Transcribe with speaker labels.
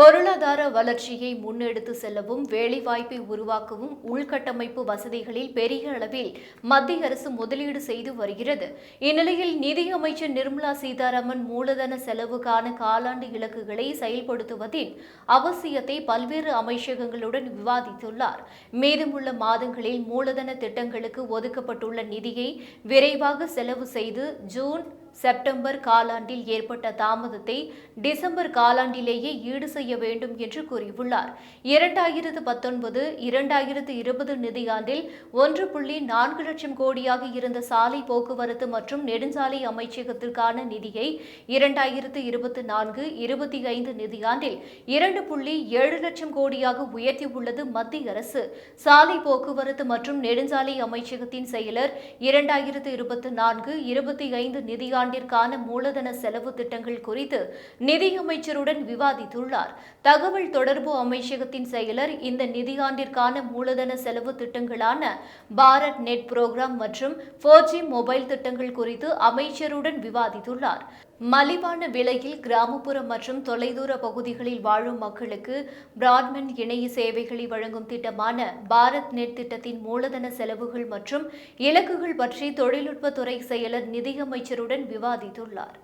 Speaker 1: பொருளாதார வளர்ச்சியை முன்னெடுத்து செல்லவும் வேலைவாய்ப்பை உருவாக்கவும் உள்கட்டமைப்பு வசதிகளில் பெரிய அளவில் மத்திய அரசு முதலீடு செய்து வருகிறது. இந்நிலையில் நிதியமைச்சர் நிர்மலா சீதாராமன் மூலதன செலவுக்கான காலாண்டு இலக்குகளை செயல்படுத்துவதின் அவசியத்தை பல்வேறு அமைச்சகங்களுடன் விவாதித்துள்ளார். மீதமுள்ள மாதங்களில் மூலதன திட்டங்களுக்கு ஒதுக்கப்பட்டுள்ள நிதியை விரைவாக செலவு செய்து ஜூன் செப்டம்பர் காலாண்டில் ஏற்பட்ட தாமதத்தை டிசம்பர் காலாண்டிலேயே ஈடு செய்ய வேண்டும் என்று கூறியுள்ளார். இரண்டாயிரத்து பத்தொன்பது இரண்டாயிரத்து இருபது நிதியாண்டில் ஒன்று புள்ளி நான்கு லட்சம் கோடியாக இருந்த சாலை போக்குவரத்து மற்றும் நெடுஞ்சாலை அமைச்சகத்திற்கான நிதியை இரண்டாயிரத்து இருபத்தி நான்கு இருபத்தி ஐந்து நிதியாண்டில் இரண்டு புள்ளி ஏழு லட்சம் கோடியாக உயர்த்தியுள்ளது மத்திய அரசு. சாலை போக்குவரத்து மற்றும் நெடுஞ்சாலை அமைச்சகத்தின் செயலர் இரண்டாயிரத்து இருபத்தி நான்கு இருபத்தி ஐந்து நிதியாண்டிற்கான மூலதன செலவு திட்டங்கள் குறித்து நிதியமைச்சருடன் விவாதித்துள்ளார். தகவல் தொடர்பு அமைச்சகத்தின் செயலர் இந்த நிதியாண்டிற்கான மூலதன செலவு திட்டங்களான பாரத் நெட் புரோகிராம் மற்றும் ஃபோர் ஜி மொபைல் திட்டங்கள் குறித்து அமைச்சருடன் விவாதித்துள்ளார். மலிவான விலையில் கிராமப்புற மற்றும் தொலைதூர பகுதிகளில் வாழும் மக்களுக்கு பிராட்பேண்ட் இணைய சேவைகளை வழங்கும் திட்டமான பாரத் நெட் திட்டத்தின் மூலதன செலவுகள் மற்றும் இலக்குகள் பற்றி தொழில்நுட்பத்துறை செயலர் நிதியமைச்சருடன் விவாதித்துள்ளார்